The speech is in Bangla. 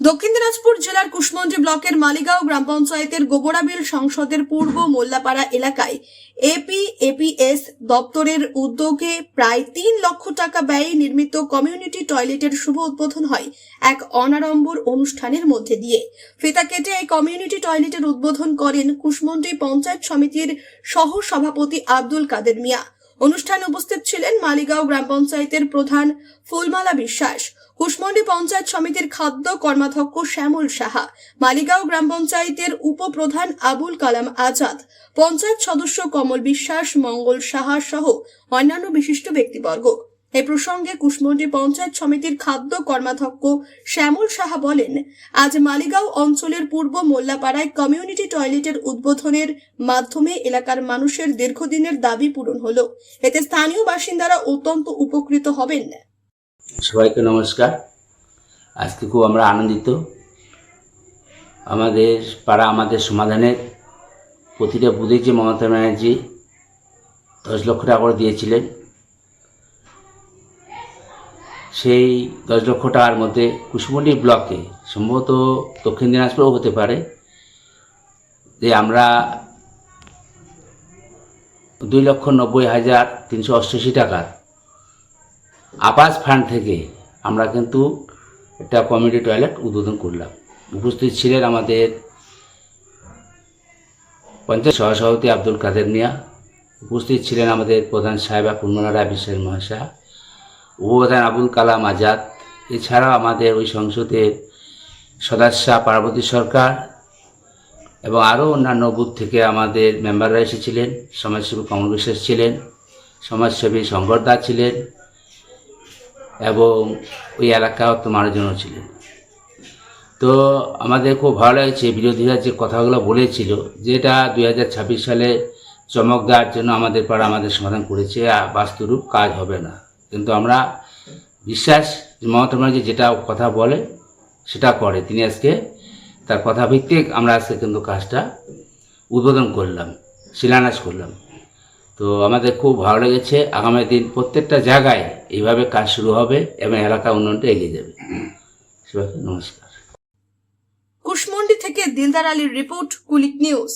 দক্ষিণ দিনাজপুর জেলার কুশমন্ডি ব্লকের মালিগাঁও গ্রাম পঞ্চায়েতের গোবরাবিল সংসদের পূর্ব মোল্লাপাড়া এলাকায় এপি, এপিএস দপ্তরের উদ্যোগে প্রায় তিন লক্ষ টাকা ব্যয়ে নির্মিত কমিউনিটি টয়লেটের শুভ উদ্বোধন হয় এক অনাড়ম্বর অনুষ্ঠানের মধ্যে দিয়ে। ফিতা কেটে এই কমিউনিটি টয়লেটের উদ্বোধন করেন কুশমন্ডি পঞ্চায়েত সমিতির সহ সভাপতি আব্দুল কাদের মিয়া। অনুষ্ঠানে উপস্থিত ছিলেন মালিগাঁও গ্রাম পঞ্চায়েতের প্রধান ফুলমালা বিশ্বাস, কুশমন্ডি পঞ্চায়েত সমিতির খাদ্য কর্মাধ্যক্ষ শ্যামল সাহা, মালিগাঁও গ্রাম পঞ্চায়েতের উপপ্রধান আবুল কালাম আজাদ, পঞ্চায়েত সদস্য কমল বিশ্বাস, মঙ্গল সাহা সহ অন্যান্য বিশিষ্ট ব্যক্তিবর্গ। এ প্রসঙ্গে কুশমন্ডি পঞ্চায়েত সমিতির খাদ্য কর্মাধ্যক্ষ শ্যামল সাহা বলেন, আজ মালিগাঁও অঞ্চলের পূর্ব মোল্লাপাড়ায় কমিউনিটি টয়লেটের উদ্বোধনের মাধ্যমে এলাকার মানুষের দীর্ঘদিনের দাবি পূরণ হলো। এতে স্থানীয় বাসিন্দারা অত্যন্ত উপকৃত হবেন। সবাইকে নমস্কার। আজকে খুব আমরা আনন্দিত। আমাদের পাড়া আমাদের সমাধানের প্রতিটা বুধে যে মমতা ব্যানার্জি দশ লক্ষ টাকা দিয়েছিলেন সেই দশ লক্ষ টাকার মধ্যে কুশমন্ডি ব্লকে সম্ভবত দক্ষিণ দিনাজপুরও হতে পারে, যে আমরা দুই লক্ষ নব্বই হাজার তিনশো অষ্টাশি টাকার আবাস ফান্ড থেকে আমরা কিন্তু একটা কমিউনিটি টয়লেট উদ্বোধন করলাম। উপস্থিত ছিলেন আমাদের পঞ্চায়েত সহসভাপতি আব্দুল কাদের মিয়া, উপস্থিত ছিলেন আমাদের প্রধান সাহেবা পূর্ণনা রায় বিশ্বাস মহাশয়া। উপপ্রধান আবুল কালাম আজাদ। এছাড়াও আমাদের ওই সংসদের সদস্যা পার্বতী সরকার এবং আরও অন্যান্য বুথ থেকে আমাদের মেম্বাররা এসেছিলেন। সমাজসেবী কমল বিশ্বাস ছিলেন, সমাজসেবী শঙ্কর ছিলেন এবং ওই এলাকা তো মানুষজনও ছিলেন। তো আমাদের খুব ভালো লাগছে বিরোধীরা যে কথাগুলো বলেছিল, যেটা দুই হাজার ছাব্বিশ সালে চমক দেওয়ার জন্য আমাদের পাড়া আমাদের সমাধান করেছে বাস্তুরূপ কাজ হবে না। কিন্তু আমরা বিশ্বাস মমতা ব্যানার্জি যেটা কথা বলে, সেটা করে। তিনি আজকে তার কথা ভিত্তিক আমরা আজকে কিন্তু কাজটা উদ্বোধন করলাম, শিলান্যাস করলাম। তো আমাদের খুব ভালো লেগেছে। আগামী দিন প্রত্যেকটা জায়গায় এইভাবে কাজ শুরু হবে এবং এলাকা উন্নয়নটা এগিয়ে যাবে। নমস্কার। কুশমন্ডি থেকে দিলদার আলীর রিপোর্ট কুলিক নিউজ।